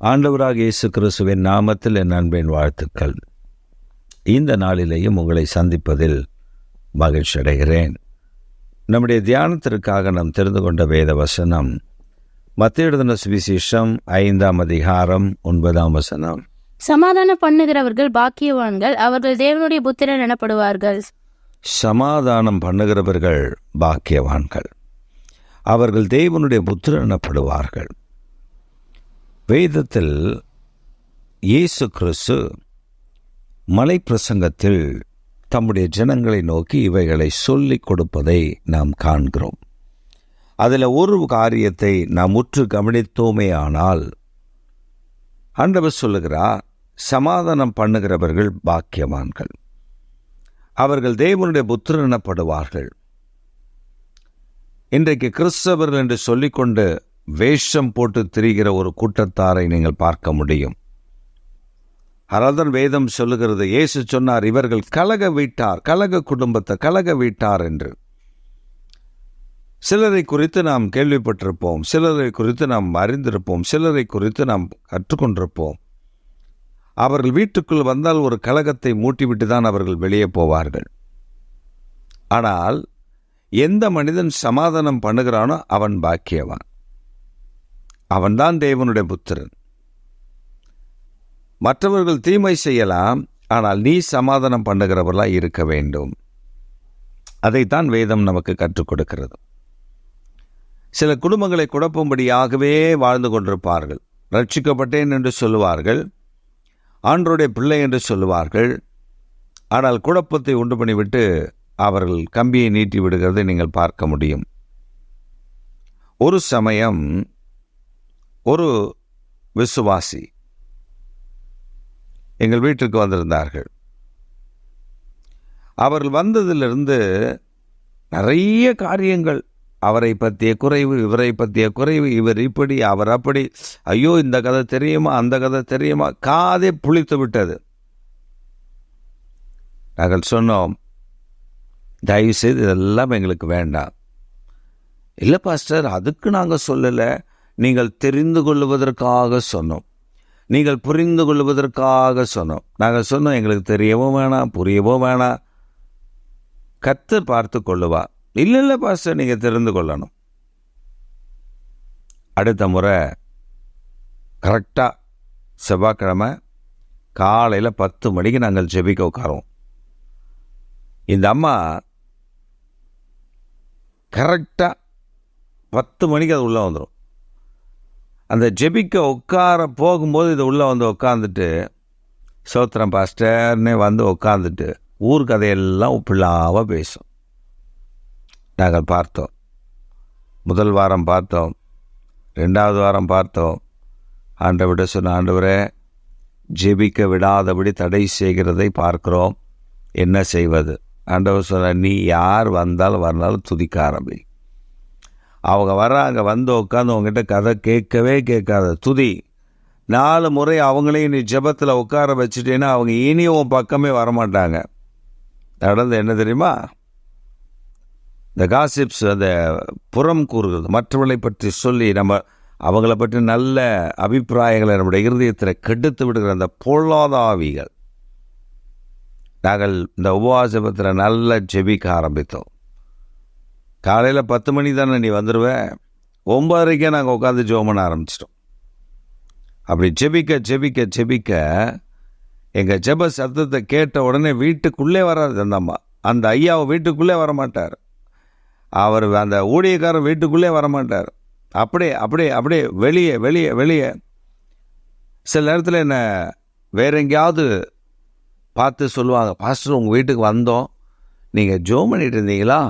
ஆண்டவராக இயேசு கிறிஸ்துவின் நாமத்தில் என் அன்பின் வாழ்த்துக்கள். இந்த நாளிலேயும் உங்களை சந்திப்பதில் மகிழ்ச்சி அடைகிறேன். நம்முடைய தியானத்திற்காக நாம் தெரிந்து கொண்ட வேத வசனம் மத்திய சுவிசேஷம் ஐந்தாம் அதிகாரம் ஒன்பதாம் வசனம். சமாதானம் பண்ணுகிறவர்கள் பாக்கியவான்கள் அவர்கள் தேவனுடைய புத்திரன் எனப்படுவார்கள். சமாதானம் பண்ணுகிறவர்கள் பாக்கியவான்கள். அவர்கள் தேவனுடைய புத்திரன் எனப்படுவார்கள். வேதத்தில் இயேசு கிறிஸ்து மலை பிரசங்கத்தில் தம்முடைய ஜனங்களை நோக்கி இவைகளை சொல்லிக் கொடுப்பதை நாம் காண்கிறோம். அதில் ஒரு காரியத்தை நாம் உற்று கவனித்தோமே ஆனால் ஆண்டவர் சொல்லுகிறார் சமாதானம் பண்ணுகிறவர்கள் பாக்கியவான்கள். அவர்கள் தேவனுடைய புத்திரனப்படுவார்கள் இன்றைக்கு கிறிஸ்தவர்கள் என்று சொல்லிக்கொண்டு வேஷம் போட்டு திரிகிற ஒரு கூட்டத்தாரை நீங்கள் பார்க்க முடியும். அதனால்தான் வேதம் சொல்லுகிறது இயேசு சொன்னார் இவர்கள் கலக வீட்டார் கலக குடும்பத்தை கலக வீட்டார் என்று. சிலரை குறித்து நாம் கேள்விப்பட்டிருப்போம் சிலரை குறித்து நாம் அறிந்திருப்போம் சிலரை குறித்து நாம் கற்றுக்கொண்டிருப்போம். அவர்கள் வீட்டுக்குள் வந்தால் ஒரு கலகத்தை மூட்டிவிட்டு தான் அவர்கள் வெளியே போவார்கள். ஆனால் எந்த மனிதன் சமாதானம் பண்ணுகிறானோ அவன் பாக்கியவான். அவன்தான் தேவனுடைய புத்திரன். மற்றவர்கள் தீமை செய்யலாம் ஆனால் நீ சமாதானம் பண்ணுகிறவர்களாக இருக்க வேண்டும். அதைத்தான் வேதம் நமக்கு கற்றுக் கொடுக்கிறது. சில குடும்பங்களை குழப்பும்படியாகவே வாழ்ந்து கொண்டிருப்பார்கள். ரட்சிக்கப்பட்டேன் என்று சொல்லுவார்கள் ஆன்றோடைய பிள்ளை என்று சொல்லுவார்கள். ஆனால் குழப்பத்தை உண்டு பண்ணிவிட்டு அவர்கள் கம்பியை நீட்டி விடுகிறதை நீங்கள் பார்க்க முடியும். ஒரு சமயம் ஒரு விசுவாசி எங்கள் வீட்டிற்கு வந்திருந்தார்கள். அவர்கள் வந்ததிலிருந்து நிறைய காரியங்கள் அவரை பற்றிய குறைவு இவரை பற்றிய குறைவு இவர் இப்படி அவர் அப்படி ஐயோ இந்த கதை தெரியுமா அந்த கதை தெரியுமா காதே புளித்து விட்டது. நாங்கள் சொன்னோம் தயவு செய்து இதெல்லாம் எங்களுக்கு வேண்டாம். இல்லை பாஸ்டர் அதுக்கு நாங்கள் சொல்லலை. நீங்கள் தெரிந்து கொள்வதற்காக சொன்னோம். நீங்கள் புரிந்து கொள்வதற்காக சொன்னோம். நாங்கள் சொன்னோம் எங்களுக்கு தெரியவும் வேணாம் புரியவும் வேணாம். கத்து பார்த்து கொள்ளுவா. இல்லை இல்லை பாஸ்டர் நீங்கள் தெரிந்து கொள்ளணும். அடுத்த முறை கரெக்டாக செவ்வாய்க்கிழமை காலையில் பத்து மணிக்கு நாங்கள் ஜெபிக்க உட்காரோம் இந்த அம்மா கரெக்டாக பத்து மணிக்கு அது உள்ளே வந்துடும் அந்த ஜெபிக்க உட்கார போகும்போது இது உள்ளே வந்து உட்காந்துட்டு சோத்திரம் பாஸ்டர்னே வந்து உட்காந்துட்டு ஊர் கதையெல்லாம் உப்பில்லாவாக பேசும். நாங்கள் பார்த்தோம். முதல் வாரம் பார்த்தோம். ரெண்டாவது வாரம் பார்த்தோம். ஆண்டவிட சொன்ன ஆண்டவரே ஜெபிக்க விடாதபடி தடை செய்கிறதை பார்க்குறோம். என்ன செய்வது? ஆண்டவர் சொன்ன நீ யார் வந்தாலும் வரனாலும் துதிக்க ஆரம்பி அவங்க வர்றாங்க வந்து உட்காந்து உங்ககிட்ட கதை கேட்கவே கேட்காத. துதி. நாலு முறை அவங்களையும் நீ ஜெபத்தில் உட்கார வச்சுட்டேன்னா அவங்க இனியும் உன் பக்கமே வரமாட்டாங்க. நடந்து என்ன தெரியுமா? இந்த காசிப்ஸ் அந்த புறம் கூறுகிறது மற்றவர்களை பற்றி சொல்லி நம்ம அவங்கள பற்றி நல்ல அபிப்பிராயங்களை நம்முடைய இருதயத்தில் கெடுத்து விடுகிற அந்த பொல்லாத ஆவிகள் நாங்கள் இந்த உபவாசபத்தில் நல்ல ஜெபிக்க ஆரம்பித்தோம். காலையில் பத்து மணி தானே நீ வந்துடுவ ஒம்பதரைக்கே நாங்கள் உட்காந்து ஜோம் பண்ண ஆரம்பிச்சிட்டோம். அப்படி செபிக்க செபிக்க செபிக்க எங்கள் ஜெப சத்தத்தை கேட்ட உடனே வீட்டுக்குள்ளே வராது அந்த அம்மா. அந்த ஐயாவை வீட்டுக்குள்ளே வரமாட்டார். அவர் அந்த ஊழியக்காரர் வீட்டுக்குள்ளே வரமாட்டார். அப்படியே அப்படியே அப்படியே வெளியே வெளியே வெளியே. சில நேரத்தில் என்னை வேற எங்கேயாவது பார்த்து சொல்லுவாங்க பாஸ்டர் உங்கள் வீட்டுக்கு வந்தோம். நீங்கள் ஜோம் பண்ணிட்டு இருந்தீங்களா?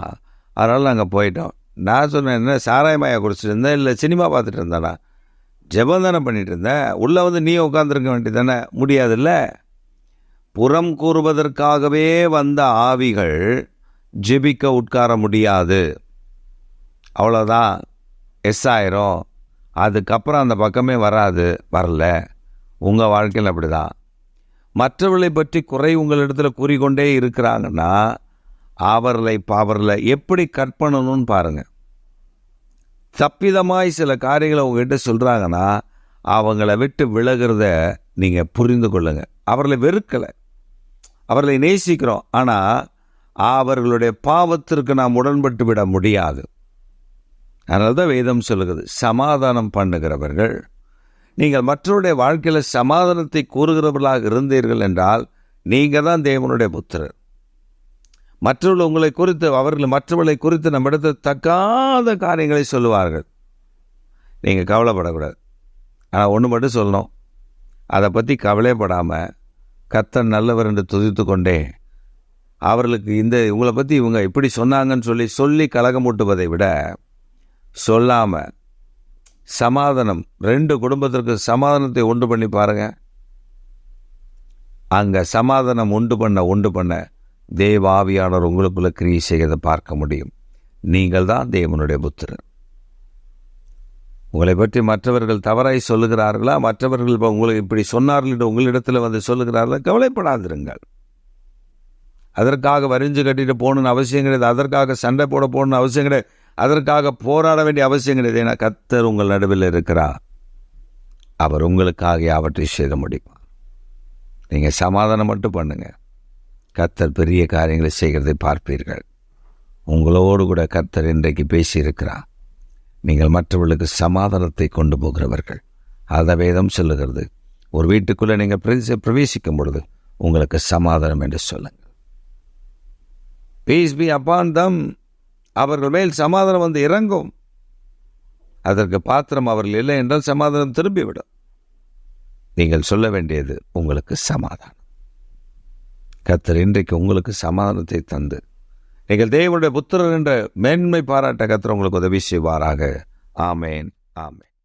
அதனால் நாங்கள் போயிட்டோம். நான் சொன்னேன் என்ன சாராயமாயா குடிச்சிட்டு இருந்தேன் இல்லை சினிமா பார்த்துட்டு இருந்தேனா? ஜெபம் தானே பண்ணிட்டு இருந்தேன். உள்ளே வந்து நீ உட்காந்துருக்க வேண்டியது தானே முடியாதுல்ல? புறம் கூறுவதற்காகவே வந்த ஆவிகள் ஜெபிக்க உட்கார முடியாது. அவ்வளோதான் எஸ் ஆயிரும் அதுக்கப்புறம் அந்த பக்கமே வராது. வரல. உங்கள் வாழ்க்கையில் அப்படி தான் மற்றவர்களை பற்றி குறை உங்களிடத்தில் கூறிக்கொண்டே இருக்கிறாங்கன்னா அவர்களை அவர்களை எப்படி கட் பண்ணணும்னு பாருங்கள் தப்பிதமாய் சில காரியங்களை உங்ககிட்ட சொல்கிறாங்கன்னா அவங்கள விட்டு விலகிறத நீங்கள் புரிந்து கொள்ளுங்கள் அவர்களை வெறுக்கலை. அவர்களை நேசிக்கிறோம். ஆனால் அவர்களுடைய பாவத்திற்கு நாம் உடன்பட்டு விட முடியாது. அதனால தான் வேதம் சொல்லுகிறது சமாதானம் பண்ணுகிறவர்கள். நீங்கள் மற்றவருடைய வாழ்க்கையில் சமாதானத்தை கூறுகிறவர்களாக இருந்தீர்கள் என்றால் நீங்கள் தான் தேவனுடைய புத்திரர். மற்றவர்கள் உங்களை குறித்து அவர்கள் மற்றவர்களை குறித்து நம்மிடத்தில் தக்காத காரியங்களை சொல்லுவார்கள். நீங்கள் கவலைப்படக்கூடாது. ஆனால் ஒன்று மட்டும் சொல்லணும். அதை பற்றி கவலைப்படாமல் கத்தன் நல்லவர் என்று துதித்து கொண்டே அவர்களுக்கு இந்த இவங்களை பற்றி இவங்க இப்படி சொன்னாங்கன்னு சொல்லி சொல்லி கலகமூட்டுவதை விட சொல்லாமல் சமாதானம் ரெண்டு குடும்பத்திற்கு சமாதானத்தை உண்டு பண்ணி பாருங்கள் அங்கே சமாதானம் உண்டு பண்ண உண்டு பண்ண தேவாவியானவர் உங்களுக்குள்ள கிரியை செய்கிறத பார்க்க முடியும். நீங்கள் தான் தேவனுடைய புத்திரர். உங்களை பற்றி மற்றவர்கள் தவறாய் சொல்லுகிறார்களா? மற்றவர்கள் இப்போ உங்களுக்கு இப்படி சொன்னார்கள் என்று உங்களிடத்தில் வந்து சொல்லுகிறார்களா? கவலைப்படாதிருங்கள். அதற்காக வரிஞ்சு கட்டிட்டு போகணுன்னு அவசியம் கிடையாது. அதற்காக சண்டை போட போகணுன்னு அவசியம் கிடையாது. அதற்காக போராட வேண்டிய அவசியம் கிடையாது. ஏன்னா கத்தர் உங்கள் நடுவில் இருக்கிறார். அவர் உங்களுக்காக அவற்றை செய்த முடியும்? நீங்கள் சமாதானம் மட்டும் பண்ணுங்கள் கத்தர் பெரிய காரியங்களை செய்கிறதை பார்ப்பீர்கள். உங்களோடு கூட கத்தர் இன்றைக்கு பேசியிருக்கிறார். நீங்கள் மற்றவர்களுக்கு சமாதானத்தை கொண்டு போகிறவர்கள். அத வேதம் சொல்லுகிறது. ஒரு வீட்டுக்குள்ளே நீங்கள் பிரவேசி பிரவேசிக்கும் பொழுது உங்களுக்கு சமாதானம் என்று சொல்லுங்கள். பீஸ் பி அப்பான் தம் அவர்கள் மேல் சமாதானம் வந்து இறங்கும். அதற்கு பாத்திரம் அவர்கள் இல்லை என்றால் சமாதானம் திரும்பிவிடும். நீங்கள் சொல்ல வேண்டியது உங்களுக்கு சமாதானம். கத்தர் இன்றைக்கு உங்களுக்கு சமாதானத்தை தந்து. நீங்கள் தேவனுடைய புத்திரர் என்ற மேன்மை பாராட்ட கத்தர் உங்களுக்கு உதவி செய்வாராக. ஆமேன் ஆமேன்.